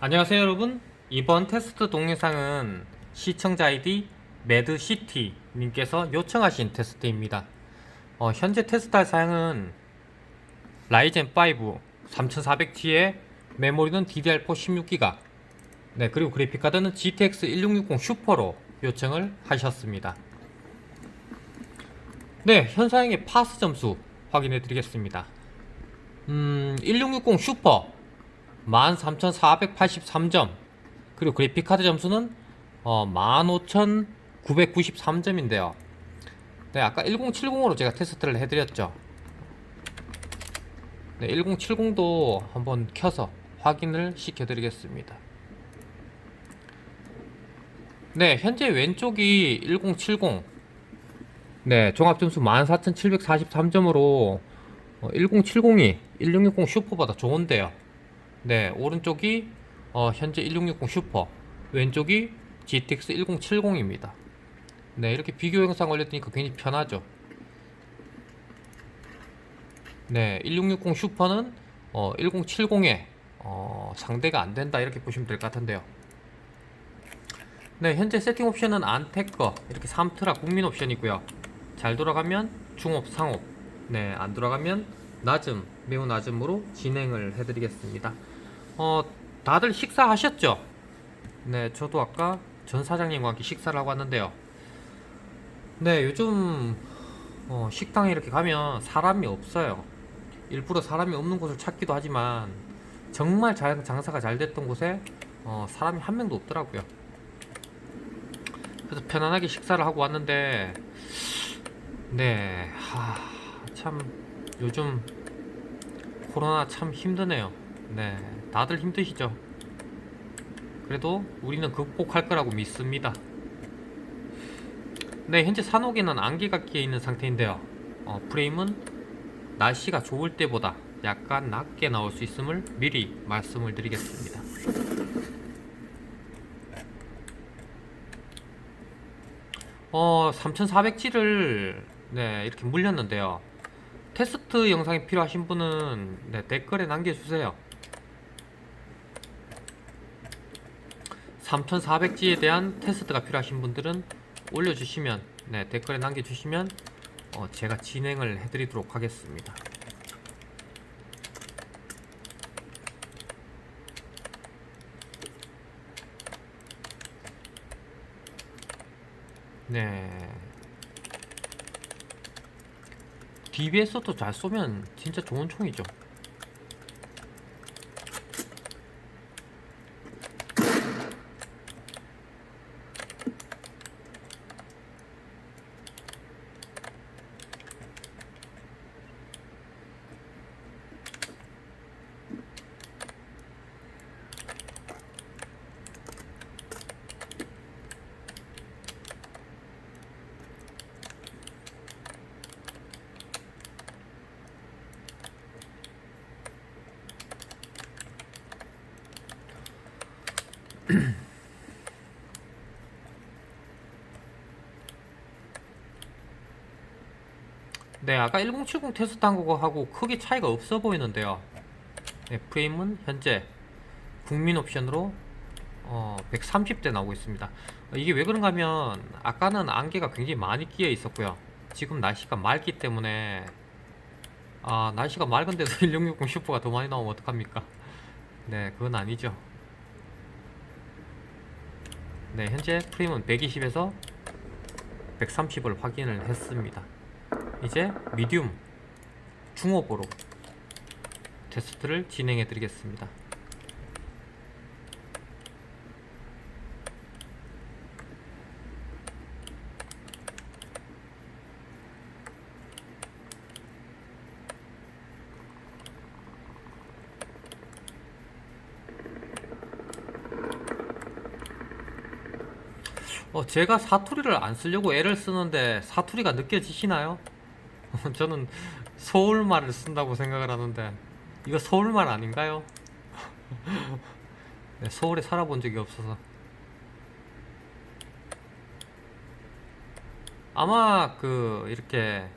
안녕하세요 여러분. 이번 테스트 동영상은 시청자 아이디 매드시티 님께서 요청하신 테스트입니다. 어, 현재 테스트할 사양은 라이젠 5 3400T에 메모리는 DDR4 16기가 네 그리고 그래픽카드는 GTX 1660 슈퍼로 요청을 하셨습니다. 네 현사양의 파스 점수 확인해 드리겠습니다. 음, 1660 슈퍼 13,483점. 그리고 그래픽카드 점수는 어, 15,993점인데요. 네 아까 1070으로 제가 테스트를 해드렸죠. 네 1070도 한번 켜서 확인을 시켜드리겠습니다. 네 현재 왼쪽이 1070 네 종합점수 14,743점으로 1070이 1660 슈퍼보다 좋은데요 네, 오른쪽이 어, 현재 1660 슈퍼, 왼쪽이 GTX 1070입니다. 네, 이렇게 비교 영상 올렸으니까 굉장히 편하죠. 네, 1660 슈퍼는 어, 1070에 어, 상대가 안 된다 이렇게 보시면 될 것 같은데요. 네, 현재 세팅 옵션은 안테커 이렇게 3트라 국민 옵션이고요. 잘 돌아가면 중업, 상업, 네, 안 돌아가면 낮음, 매우 낮음으로 진행을 해드리겠습니다. 어, 다들 식사하셨죠? 네, 저도 아까 전 사장님과 함께 식사를 하고 왔는데요. 네, 요즘 어, 식당에 이렇게 가면 사람이 없어요. 일부러 사람이 없는 곳을 찾기도 하지만 정말 자- 장사가 잘 됐던 곳에 어, 사람이 한 명도 없더라고요. 그래서 편안하게 식사를 하고 왔는데 네, 하, 참 요즘 코로나 참 힘드네요. 네, 다들 힘드시죠? 그래도 우리는 극복할 거라고 믿습니다. 네, 현재 산옥에는 안개가 끼어 있는 상태인데요. 어, 프레임은 날씨가 좋을 때보다 약간 낮게 나올 수 있음을 미리 말씀을 드리겠습니다. 어, 3400G를 네, 이렇게 물렸는데요. 테스트 영상이 필요하신 분은 네, 댓글에 남겨주세요. 3400G에 대한 테스트가 필요하신 분들은 올려주시면 네, 댓글에 남겨주시면 어, 제가 진행을 해드리도록 하겠습니다. 네. DBS도 잘 쏘면 진짜 좋은 총이죠. 네, 아까 1070 테스트 한 거하고 크게 차이가 없어 보이는데요. 네, 프레임은 현재 국민 옵션으로 어, 130대 나오고 있습니다. 어, 이게 왜 그런가 하면 아까는 안개가 굉장히 많이 끼어 있었고요. 지금 날씨가 맑기 때문에 아, 날씨가 맑은데도 1660 슈퍼가 더 많이 나오면 어떡합니까? 네, 그건 아니죠. 네, 현재 프레임은 120에서 130을 확인을 했습니다. 이제 미디움 중업으로 테스트를 진행해 드리겠습니다. 어, 제가 사투리를 안 쓰려고 애를 쓰는데 사투리가 느껴지시나요? 저는 서울말을 쓴다고 생각을 하는데 이거 서울말 아닌가요? 네, 서울에 살아본 적이 없어서 아마 그 이렇게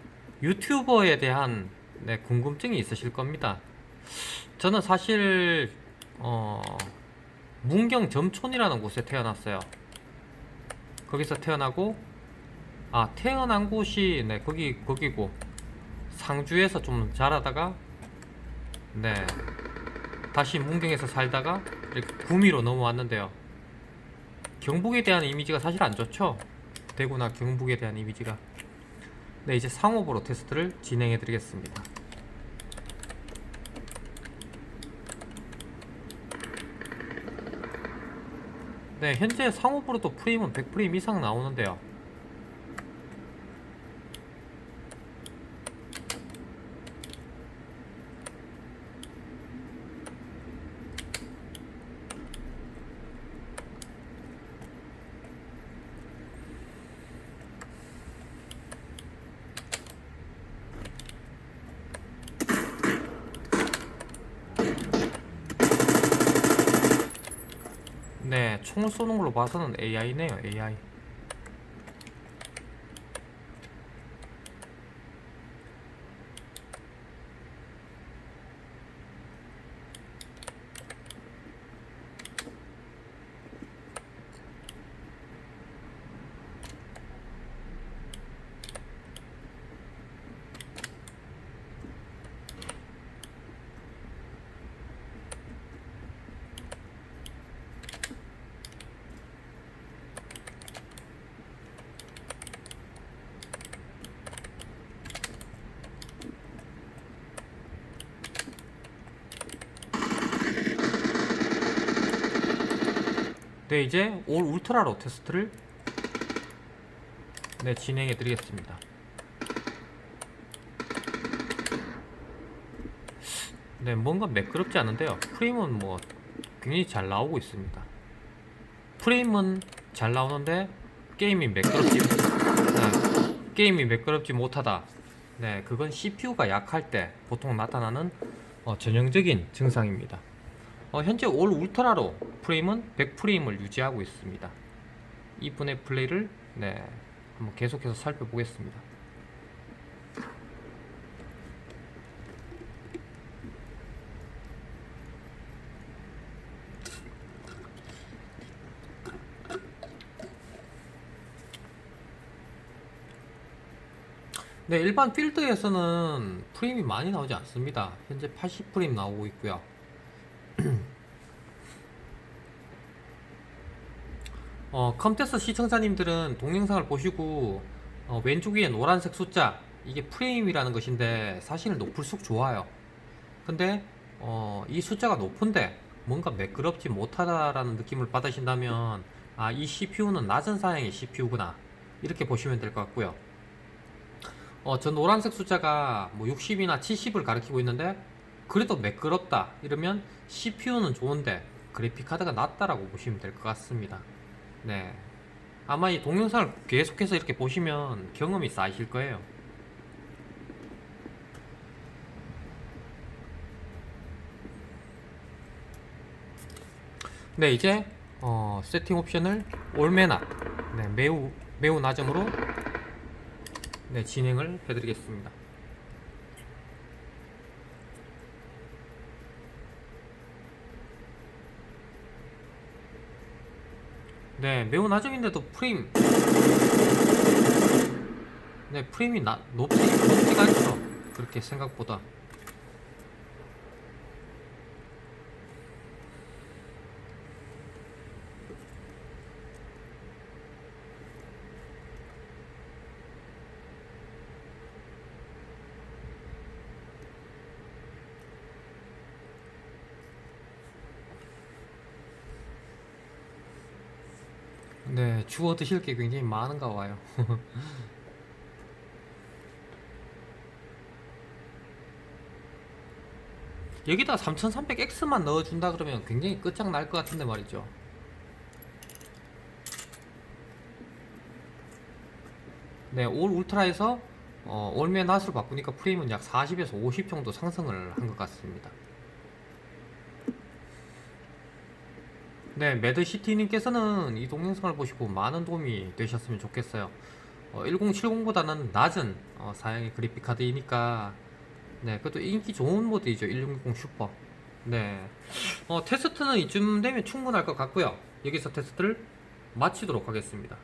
유튜버에 대한 네, 궁금증이 있으실 겁니다. 저는 사실 어 문경 점촌이라는 곳에 태어났어요. 거기서 태어나고 아 태어난 곳이 네 거기 거기고 상주에서 좀 자라다가 네 다시 문경에서 살다가 이렇게 구미로 넘어왔는데요. 경북에 대한 이미지가 사실 안 좋죠. 대구나 경북에 대한 이미지가. 네 이제 상업으로 테스트를 진행해 드리겠습니다. 네, 현재 상업으로도 프레임은 100프레임 이상 나오는데요. 네, 총을 쏘는 걸로 봐서는 AI네요, AI. 네, 이제 올 울트라 로 테스트를 네, 진행해 드리겠습니다. 네, 뭔가 매끄럽지 않은데요. 프레임은 뭐 굉장히 잘 나오고 있습니다. 프레임은 잘 나오는데 게임이 매끄럽지 네, 게임이 매끄럽지 못하다. 네, 그건 CPU가 약할 때 보통 나타나는 어, 전형적인 증상입니다. 어, 현재 올 울트라로 프레임은 100프레임을 유지하고 있습니다. 이분의 플레이를 네, 한번 계속해서 살펴보겠습니다. 네, 일반 필드에서는 프레임이 많이 나오지 않습니다. 현재 80프레임 나오고 있고요. 어, 컴테스 시청자님들은 동영상을 보시고 어, 왼쪽 위에 노란색 숫자 이게 프레임이라는 것인데 사실은 높을수록 좋아요. 근데 어, 이 숫자가 높은데 뭔가 매끄럽지 못하다라는 느낌을 받으신다면 아, 이 CPU는 낮은 사양의 CPU구나 이렇게 보시면 될 것 같고요. 어, 저 노란색 숫자가 뭐 60이나 70을 가리키고 있는데 그래도 매끄럽다 이러면 CPU는 좋은데 그래픽 카드가 낮다라고 보시면 될 것 같습니다. 네. 아마 이 동영상을 계속해서 이렇게 보시면 경험이 쌓이실 거예요. 네, 이제 어, 세팅 옵션을 올매낮, 네, 매우 매우 낮음으로 네, 진행을 해드리겠습니다. 네, 매우 낮음인데도 프레임 네, 프레임이 나, 높지, 높지가 않죠. 그렇게 생각보다. 네, 주워 드실 게 굉장히 많은가 봐요. 여기다 3300X만 넣어준다 그러면 굉장히 끝장날 것 같은데 말이죠. 네, 올 울트라에서 어, 올메 낫으로 바꾸니까 프레임은 약 40에서 50 정도 상승을 한 것 같습니다. 네, 매드시티님께서는 이 동영상을 보시고 많은 도움이 되셨으면 좋겠어요. 어, 1070보다는 낮은 어, 사양의 그래픽 카드이니까 네, 그것도 인기 좋은 모드이죠. 1660 슈퍼. 네. 어, 테스트는 이쯤 되면 충분할 것 같고요. 여기서 테스트를 마치도록 하겠습니다.